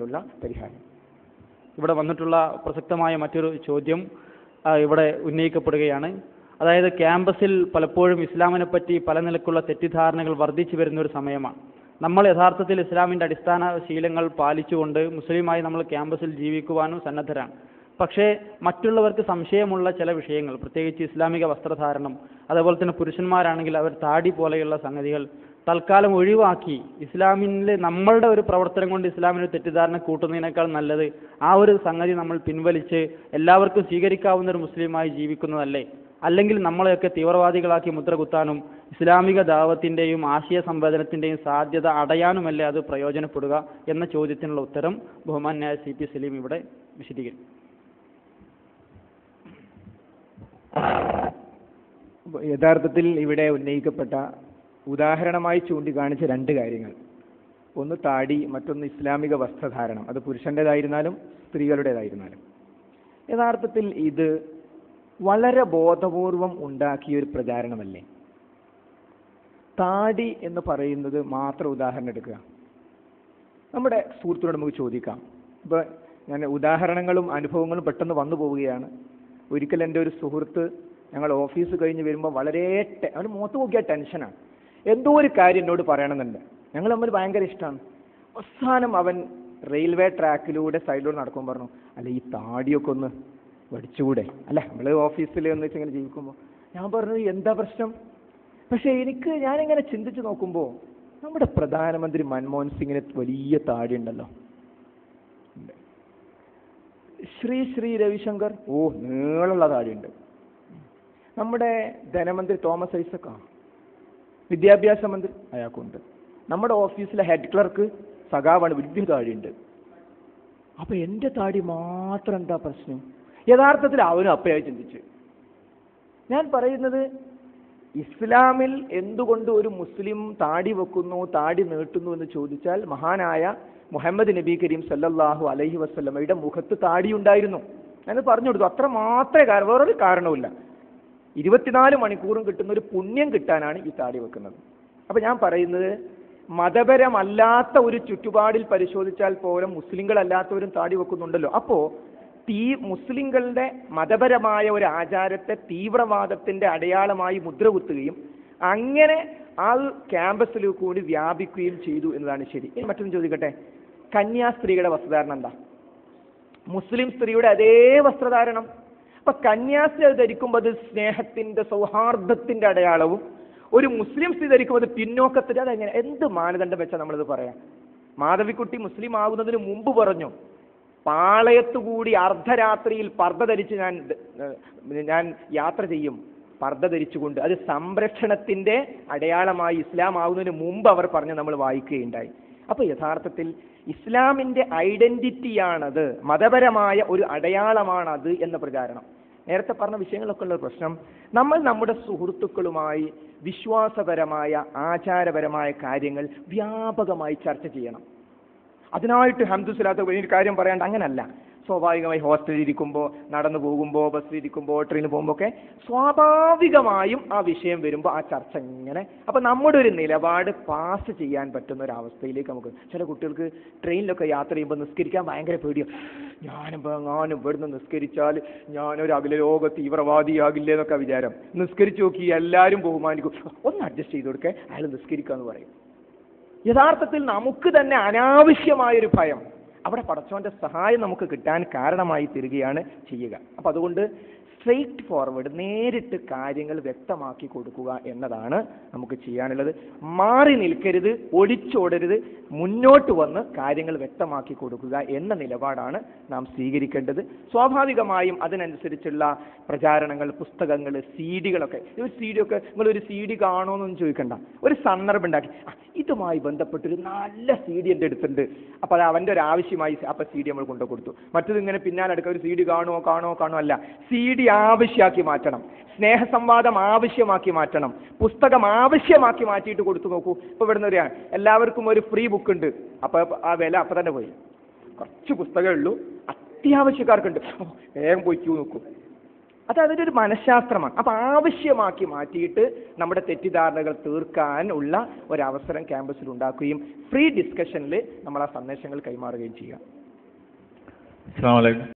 പ്രശ്നത്തിനുള്ള പരിഹാരം. ഇവിടെ വന്നിട്ടുള്ള പ്രസക്തമായ മറ്റൊരു ചോദ്യം ഇവിടെ ഉന്നയിക്കപ്പെടുകയാണ്. അതായത് ക്യാമ്പസിൽ പലപ്പോഴും ഇസ്ലാമിനെ പറ്റി പല നിലക്കുള്ള തെറ്റിദ്ധാരണകൾ വർദ്ധിച്ചു വരുന്ന ഒരു സമയമാണ്. നമ്മൾ യഥാർത്ഥത്തിൽ ഇസ്ലാമിന്റെ അടിസ്ഥാന ശീലങ്ങൾ പാലിച്ചുകൊണ്ട് മുസ്ലിമായി നമ്മൾ ക്യാമ്പസിൽ ജീവിക്കുവാനും സന്നദ്ധരാണ്. പക്ഷേ മറ്റുള്ളവർക്ക് സംശയമുള്ള ചില വിഷയങ്ങൾ പ്രത്യേകിച്ച് ഇസ്ലാമിക വസ്ത്രധാരണം അതുപോലെ തന്നെ പുരുഷന്മാരാണെങ്കിൽ അവർ താടി പോലെയുള്ള സംഗതികൾ തൽക്കാലം ഒഴിവാക്കി. ഇസ്ലാമിനെ നമ്മളുടെ ഒരു പ്രവർത്തനം കൊണ്ട് ഇസ്ലാമിന് തെറ്റിദ്ധാരണ കൂട്ടുന്നതിനേക്കാൾ നല്ലത് ആ ഒരു സംഗതി നമ്മൾ പിൻവലിച്ച് എല്ലാവർക്കും സ്വീകരിക്കാവുന്ന ഒരു മുസ്ലിമായി ജീവിക്കുന്നതല്ലേ? അല്ലെങ്കിൽ നമ്മളെയൊക്കെ തീവ്രവാദികളാക്കി മുദ്ര കുത്താനും ഇസ്ലാമിക ദാവത്തിന്റെയും ആശയ സംവേദനത്തിന്റെയും സാധ്യത അടയാനുമല്ലേ അത് പ്രയോജനപ്പെടുക എന്ന ചോദ്യത്തിനുള്ള ഉത്തരം ബഹുമാന്യായ സി പി സലീം ഇവിടെ വിശദീകരിക്കും. യഥാർത്ഥത്തിൽ ഇവിടെ ഉന്നയിക്കപ്പെട്ട ഉദാഹരണമായി ചൂണ്ടിക്കാണിച്ച രണ്ട് കാര്യങ്ങൾ. ഒന്ന് താടി മറ്റൊന്ന് ഇസ്ലാമിക വസ്ത്രധാരണം. അത് പുരുഷന്റെതായിരുന്നാലും സ്ത്രീകളുടേതായിരുന്നാലും. യഥാർത്ഥത്തിൽ ഇത് വളരെ ബോധപൂർവം ഉണ്ടാക്കിയ ഒരു പ്രചാരണമല്ലേ? താടി എന്ന് പറയുന്നത് മാത്രം ഉദാഹരണം എടുക്കുക. നമ്മുടെ സുഹൃത്തിനോട് നമുക്ക് ചോദിക്കാം. ഇപ്പോൾ ഞാൻ ഉദാഹരണങ്ങളും അനുഭവങ്ങളും പെട്ടെന്ന് വന്നു പോവുകയാണ്. ഒരിക്കൽ എന്റെ ഒരു സുഹൃത്ത് ഞങ്ങൾ ഓഫീസ് കഴിഞ്ഞ് വരുമ്പോൾ വളരെ അവന് മുഖത്ത് നോക്കിയാൽ ടെൻഷനാണ്. എന്തോ ഒരു കാര്യം എന്നോട് പറയണമെന്നുണ്ട്. ഞങ്ങൾ തമ്മിൽ ഭയങ്കര ഇഷ്ടമാണ് അവസാനം അവൻ റെയിൽവേ ട്രാക്കിലൂടെ സൈഡിലൂടെ നടക്കുമ്പോൾ പറഞ്ഞു അല്ല ഈ താടിയൊക്കെ ഒന്ന് വടിച്ചുകൂടെ? അല്ല നമ്മൾ ഓഫീസിൽ എന്ന് വെച്ച് ഇങ്ങനെ ജീവിക്കുമ്പോൾ ഞാൻ പറഞ്ഞു എന്താ പ്രശ്നം? പക്ഷേ എനിക്ക് ഞാനിങ്ങനെ ചിന്തിച്ച് നോക്കുമ്പോൾ നമ്മുടെ പ്രധാനമന്ത്രി മൻമോഹൻ സിംഗിന് വലിയ താടി ഉണ്ടല്ലോ ശ്രീ ശ്രീ രവിശങ്കർ ഓ നീളമുള്ള താടിയുണ്ട്. നമ്മുടെ ധനമന്ത്രി തോമസ് ഐസക്ക വിദ്യാഭ്യാസ മന്ത്രി അയാൾക്കുണ്ട്. നമ്മുടെ ഓഫീസിലെ ഹെഡ് ക്ലർക്ക് സഖാവാണ് വലിയ താടിയുണ്ട്. അപ്പൊ എന്റെ താടി മാത്രം എന്താ പ്രശ്നം? യഥാർത്ഥത്തിൽ അവനും അപ്പയായി ചിന്തിച്ച്. ഞാൻ പറയുന്നത് ഇസ്ലാമിൽ എന്തുകൊണ്ട് ഒരു മുസ്ലിം താടി വെക്കുന്നു താടി നീട്ടുന്നു എന്ന് ചോദിച്ചാൽ മഹാനായ മുഹമ്മദ് നബി കരീം സല്ലല്ലാഹു അലൈഹി വസ്ലമയുടെ മുഖത്ത് താടി ഉണ്ടായിരുന്നു. ഞാൻ പറഞ്ഞു കൊടുത്തു. അത്ര മാത്രമേ കാരണം വേറൊരു കാരണവുമില്ല. ഇരുപത്തിനാല് മണിക്കൂറും കിട്ടുന്ന ഒരു പുണ്യം കിട്ടാനാണ് ഈ താടി വെക്കുന്നത്. അപ്പൊ ഞാൻ പറയുന്നത് മതപരമല്ലാത്ത ഒരു ചുറ്റുപാടിൽ പരിശോധിച്ചാൽ പോലും മുസ്ലിങ്ങളല്ലാത്തവരും താടി വെക്കുന്നുണ്ടല്ലോ. അപ്പോൾ തീ മുസ്ലിങ്ങളുടെ മതപരമായ ഒരു ആചാരത്തെ തീവ്രവാദത്തിന്റെ അടയാളമായി മുദ്ര കുത്തുകയും അങ്ങനെ ആ ക്യാമ്പസിൽ കൂടി വ്യാപിക്കുകയും ചെയ്തു എന്നതാണ് ശരി. ഇനി മറ്റൊന്ന് ചോദിക്കട്ടെ? കന്യാസ്ത്രീയുടെ വസ്ത്രധാരണം എന്താ? മുസ്ലിം സ്ത്രീയുടെ അതേ വസ്ത്രധാരണം അപ്പൊ കന്യാസ്ത്രീ അത് ധരിക്കുമ്പോൾ അത് സ്നേഹത്തിന്റെ സൗഹാർദ്ദത്തിന്റെ അടയാളവും ഒരു മുസ്ലിം സ്ത്രീ ധരിക്കുമ്പോൾ അത് പിന്നോക്കത്തിന്റെ അതെങ്ങനെ? എന്ത് മാനദണ്ഡം വെച്ചാൽ നമ്മളിത് പറയാം? മാധവിക്കുട്ടി മുസ്ലിം ആകുന്നതിന് മുമ്പ് പറഞ്ഞു പാളയത്തുകൂടി അർദ്ധരാത്രിയിൽ പർദ്ദ ധരിച്ച് ഞാൻ ഞാൻ യാത്ര ചെയ്യും. പർദ്ദ ധരിച്ചുകൊണ്ട്. അത് സംരക്ഷണത്തിന്റെ അടയാളമായി ഇസ്ലാം ആകുന്നതിന് മുമ്പ് അവർ പറഞ്ഞ് നമ്മൾ വായിക്കുകയുണ്ടായി. അപ്പൊ യഥാർത്ഥത്തിൽ ഇസ്ലാമിന്റെ ഐഡന്റിറ്റിയാണത് മതപരമായ ഒരു അടയാളമാണത് എന്ന പ്രചാരണം. നേരത്തെ പറഞ്ഞ വിഷയങ്ങളൊക്കെ ഉള്ള പ്രശ്നം നമ്മൾ നമ്മുടെ സുഹൃത്തുക്കളുമായി വിശ്വാസപരമായ ആചാരപരമായ കാര്യങ്ങൾ വ്യാപകമായി ചർച്ച ചെയ്യണം. അതിനായിട്ട് ഹംദുസിലാത്ത വലിയൊരു കാര്യം പറയാണ്ട് അങ്ങനല്ല. സ്വാഭാവികമായി ഹോസ്റ്റലിൽ ഇരിക്കുമ്പോൾ നടന്നു പോകുമ്പോൾ ബസ്സിൽ ഇരിക്കുമ്പോൾ ട്രെയിനിൽ പോകുമ്പോൾ ഒക്കെ സ്വാഭാവികമായും ആ വിഷയം വരുമ്പോൾ ആ ചർച്ച ഇങ്ങനെ. അപ്പൊ നമ്മുടെ ഒരു നിലപാട് പാസ് ചെയ്യാൻ പറ്റുന്ന ഒരു അവസ്ഥയിലേക്ക് നമുക്ക് ചില കുട്ടികൾക്ക് ട്രെയിനിലൊക്കെ യാത്ര ചെയ്യുമ്പോൾ നിസ്കരിക്കാൻ ഭയങ്കര പേടിയാണ് ഞാനിപ്പോൾ എങ്ങാനും ഇവിടുന്ന് നിസ്കരിച്ചാൽ ഞാനൊരു അഖില ലോക തീവ്രവാദിയാകില്ലേ എന്നൊക്കെ വിചാരം. നിസ്കരിച്ചു നോക്കി എല്ലാവരും ബഹുമാനിക്കും. ഒന്ന് അഡ്ജസ്റ്റ് ചെയ്ത് കൊടുക്കേ. അയാൾ നിസ്കരിക്കാന്ന് പറയും. യഥാർത്ഥത്തിൽ നമുക്ക് തന്നെ അനാവശ്യമായൊരു ഭയം. അവിടെ പടച്ചോന്റെ സഹായം നമുക്ക് കിട്ടാൻ കാരണമായി തീരുകയാണ് ചെയ്യുക. അപ്പൊ അതുകൊണ്ട് സ്ട്രെയിറ്റ് ഫോർവേഡ് നേരിട്ട് കാര്യങ്ങൾ വ്യക്തമാക്കി കൊടുക്കുക എന്നതാണ് നമുക്ക് ചെയ്യാനുള്ളത്. മാറി നിൽക്കരുത് ഒളിച്ചോടരുത് മുന്നോട്ട് വന്ന് കാര്യങ്ങൾ വ്യക്തമാക്കി കൊടുക്കുക എന്ന നിലപാടാണ് നാം സ്വീകരിക്കേണ്ടത്. സ്വാഭാവികമായും അതിനനുസരിച്ചുള്ള പ്രചാരണങ്ങൾ പുസ്തകങ്ങൾ സി ഡികളൊക്കെ ഒരു സി ഡി ഒക്കെ നിങ്ങൾ ഒരു സി ഡി കാണുമെന്നൊന്നും ചോദിക്കണ്ട. ഒരു സന്ദർഭം ഉണ്ടാക്കി. ഇതുമായി ബന്ധപ്പെട്ടൊരു നല്ല സി ഡി എന്റെ അടുത്തുണ്ട്. അപ്പോൾ അത് അവന്റെ ഒരു ആവശ്യമായി അപ്പോൾ സി ഡി നമ്മൾ കൊണ്ടു കൊടുത്തു. മറ്റത് ഇങ്ങനെ പിന്നാലെ അടുക്ക ഒരു സി ഡി കാണുമോ കാണുമോ കാണുമോ അല്ല. സി ഡി ആവശ്യമാക്കി മാറ്റണം. സ്നേഹസംവാദം ആവശ്യമാക്കി മാറ്റണം. പുസ്തകം ആവശ്യമാക്കി മാറ്റിയിട്ട് കൊടുത്തു നോക്കൂ. ഇപ്പോൾ ഇവിടുന്ന് ഒരു എല്ലാവർക്കും ഒരു ഫ്രീ ബുക്ക് ഉണ്ട്. അപ്പോൾ ആ വില അപ്പം തന്നെ പോയി. കുറച്ച് പുസ്തകമേ ഉള്ളൂ. അത്യാവശ്യക്കാർക്കുണ്ട്. വേഗം പോയി ക്യൂ നോക്കൂ. അത് അതിന്റെ ഒരു മനഃശാസ്ത്രമാണ്. അപ്പം ആവശ്യമാക്കി മാറ്റിയിട്ട് നമ്മുടെ തെറ്റിദ്ധാരണകൾ തീർക്കാൻ ഉള്ള ഒരവസരം ക്യാമ്പസിൽ ഉണ്ടാക്കുകയും ഫ്രീ ഡിസ്കഷനിൽ നമ്മൾ ആ സന്ദേശങ്ങൾ കൈമാറുകയും ചെയ്യാം അസ്സാം വലൈക്കും